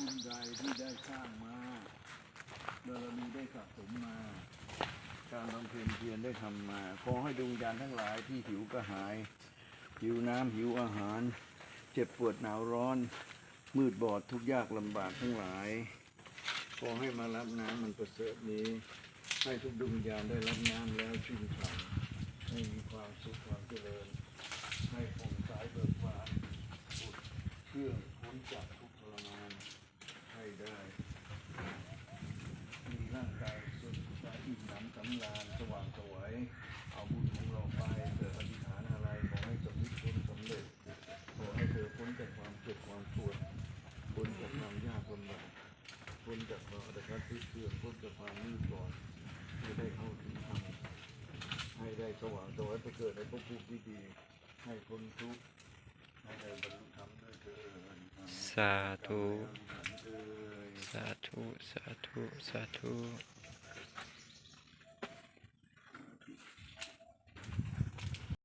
คุณใดที่ได้สร้างมาบารมีได้สะสมมา การบำเพ็ญเพียรได้ทำมา ขอให้ดวงวิญญาณทั้งหลายที่หิวกระหาย หิวน้ำหิวอาหาร เจ็บปวดหนาวร้อน มืดบอดทุกยากลำบากทั้งหลาย ขอให้มารับน้ำมันประเสริฐนี้ ให้ทุกดวงวิญญาณได้รับน้ำแล้วชื่นฉ่ำให้มีความสุขความเจริญ ให้ผ่องใสเบิกบานอุดเชื่องพ้นจากทุกข์ทรมาน ให้ได้ มีร่างกายสดใสอิ่ มหนสำราญสว่างสวย เอาบุญของเราไปเกิดอธิษฐานอะไรขอให้สำเร็จผลสำเร็จขอให้เธอพ้นจากความเจ็บความปวดพ้นจากความยากลำบากพ้นจากความอัตคัดที่เสื่อมพ้นจากความมืดบอดให้ได้เข้าถึงธรรมให้ได้สว่างสวยไปเกิดในภพภูมิที่ดี ให้พ้นทุกข์ให้ได้บรรลุธรรมด้วยเถิดสาธุ สาธุ สาธุ สาธุ